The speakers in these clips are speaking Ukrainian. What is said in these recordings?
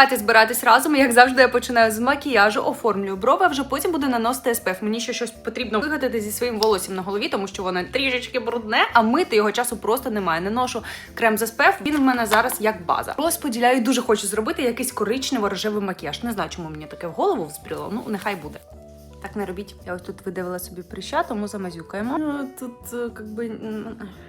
Давайте збиратись разом. Як завжди, я починаю з макіяжу, оформлюю брови, а вже потім буду наносити СПФ. Мені ще щось потрібно вигадати зі своїм волоссям на голові, тому що воно трішечки брудне, а мити його часу просто немає. Не ношу крем з СПФ, Він в мене зараз як база. Розподіляю, дуже хочу зробити якийсь коричнево-рожевий макіяж. Не знаю, чому мені таке в голову взбріло. Ну нехай буде. Так не робіть. Я ось тут видавила собі прища, тому замазюкаємо. Ну, Тут е, як би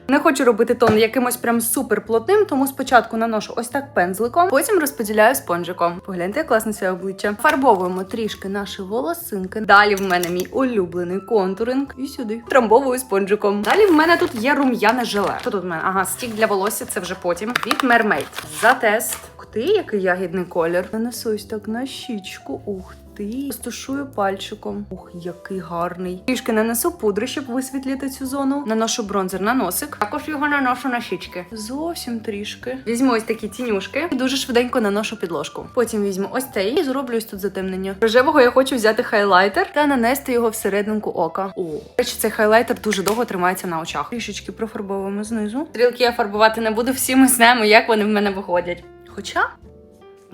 не хочу робити тон якимось прям супер плотним, тому спочатку наношу ось так пензликом, потім розподіляю спонжиком. Погляньте, як класне своє обличчя. Фарбовуємо трішки наші волосинки. Далі в мене мій улюблений контуринг. І сюди трамбовую спонжиком. Далі в мене тут є рум'яне желе. Що тут в мене? Ага, стік для волосся, це вже потім. Від Mermaid. За тест. Ух ти, який ягідний колір. Нанесу ось так на щічку. Ух ти. Стушую пальчиком. Ух, який гарний. Трішки нанесу пудри, щоб висвітлити цю зону. Наношу бронзер на носик. Також його наношу на щічки. Зовсім трішки. Візьму ось такі тінюшки і дуже швиденько наношу підложку. Потім візьму ось цей і зроблю ось тут затемнення. Рожевого я хочу взяти хайлайтер та нанести його всерединку ока. О, речі, цей хайлайтер дуже довго тримається на очах. Трішечки профарбовуємо знизу. Стрілки я фарбувати не буду. Всі ми знаємо, як вони в мене виходять. Хоча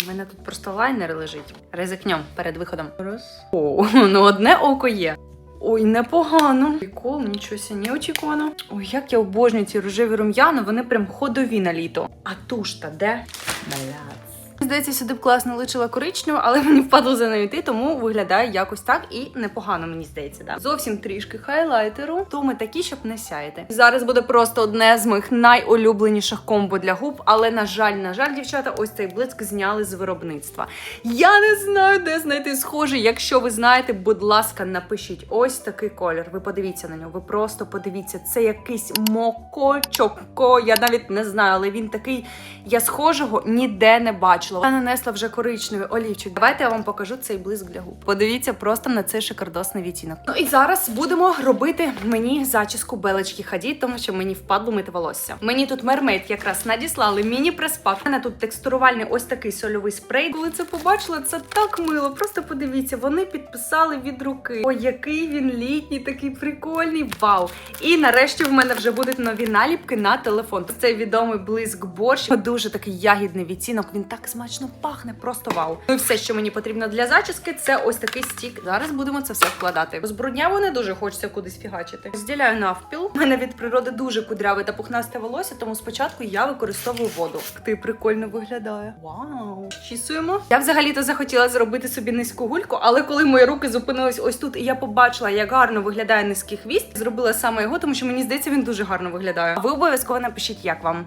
у мене тут просто лайнер лежить. Ризикнем перед виходом. Раз. О, ну одне око є. Ой, непогано. Прикол, нічого ся не очікувано. Ой, як я обожнюю ці рожеві рум'яна, вони прям ходові на літо. А туш та де? Маляц. Здається, сюди б класно личила коричневу, але мені впадло за нею йти, тому виглядає якось так і непогано, мені здається. Да. Зовсім трішки хайлайтеру, то ми такі, щоб не сяяти. Зараз буде просто одне з моїх найулюбленіших комбо для губ, але на жаль, на жаль, дівчата, ось цей блиск зняли з виробництва. Я не знаю, де знайти схожий. Якщо ви знаєте, будь ласка, напишіть ось такий колір. Ви подивіться на нього. Ви просто подивіться. Це якийсь мокочоко. Я навіть не знаю, але він такий. Я схожого ніде не бачила. Я нанесла вже коричневий олівчик. Давайте я вам покажу цей блиск для губ. Подивіться просто на цей шикардосний відтінок. Ну і зараз будемо робити мені зачіску белочки хадіть, тому що мені впадло мити волосся. Мені тут мермейд якраз надіслали міні преспак. У мене тут текстурувальний ось такий сольовий спрей. Коли це побачила, це так мило. Просто подивіться, вони підписали від руки. Ой, який він літній, такий прикольний. Вау! І нарешті в мене вже будуть нові наліпки на телефон. Цей відомий блиск борщ. Дуже такий ягідний відтінок. Він так смачно пахне, просто вау. Ну і все, що мені потрібно для зачіски, це ось такий стік. Зараз будемо це все вкладати. З брудняву не дуже хочеться кудись фігачити. Розділяю навпіл. У мене від природи дуже кудряве та пухнасте волосся, тому спочатку я використовую воду. Ти прикольно виглядає. Вау! Щісуємо. Я взагалі-то захотіла зробити собі низьку гульку, але коли мої руки зупинились ось тут, і я побачила, як гарно виглядає низький хвіст, зробила саме його, тому що мені здається, він дуже гарно виглядає. А ви обов'язково напишіть, як вам.